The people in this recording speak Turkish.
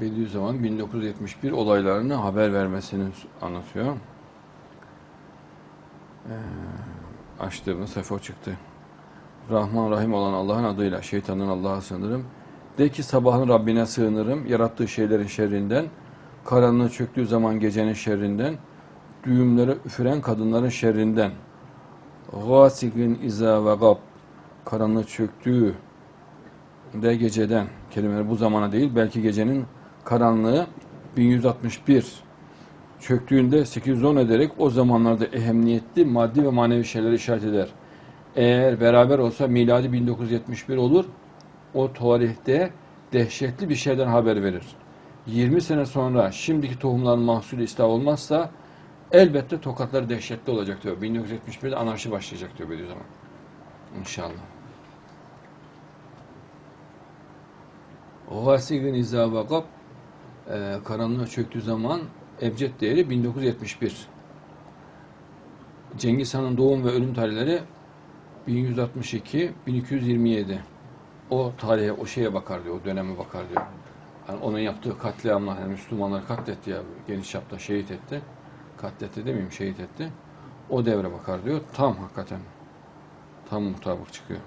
Bediüzzaman 1971 olaylarını haber vermesini anlatıyor. Ee, açtığımda sayfa çıktı. Rahman Rahim olan Allah'ın adıyla şeytanın Allah'a sığınırım. De ki sabahın Rabbine sığınırım. Yarattığı şeylerin şerrinden, karanlığı çöktüğü zaman gecenin şerrinden, düğümlere üfüren kadınların şerrinden. Gâsigin izâ ve gab. Karanlığı çöktüğü de geceden. Kelimeleri bu zamana değil, belki gecenin karanlığı 1161 çöktüğünde 810 ederek o zamanlarda ehemmiyetli maddi ve manevi şeyleri işaret eder. Eğer beraber olsa miladi 1971 olur. O tarihte dehşetli bir şeyden haber verir. 20 sene sonra şimdiki tohumların mahsulü istihar olmazsa elbette tokatları dehşetli olacak diyor. 1971'de anarşi başlayacak diyor Bediüzzaman. İnşallah. Gasigin izâ vakab e, karanlığa çöktüğü zaman ebced değeri 1971. Cengiz Han'ın doğum ve ölüm tarihleri 1162, 1227. O tarihe, o şeye bakar diyor, o döneme bakar diyor. Yani onun yaptığı katliamlar, yani Müslümanları katletti ya, geniş çapta şehit etti. Katletti demeyeyim, şehit etti. O devre bakar diyor. Tam hakikaten, tam mutabık çıkıyor.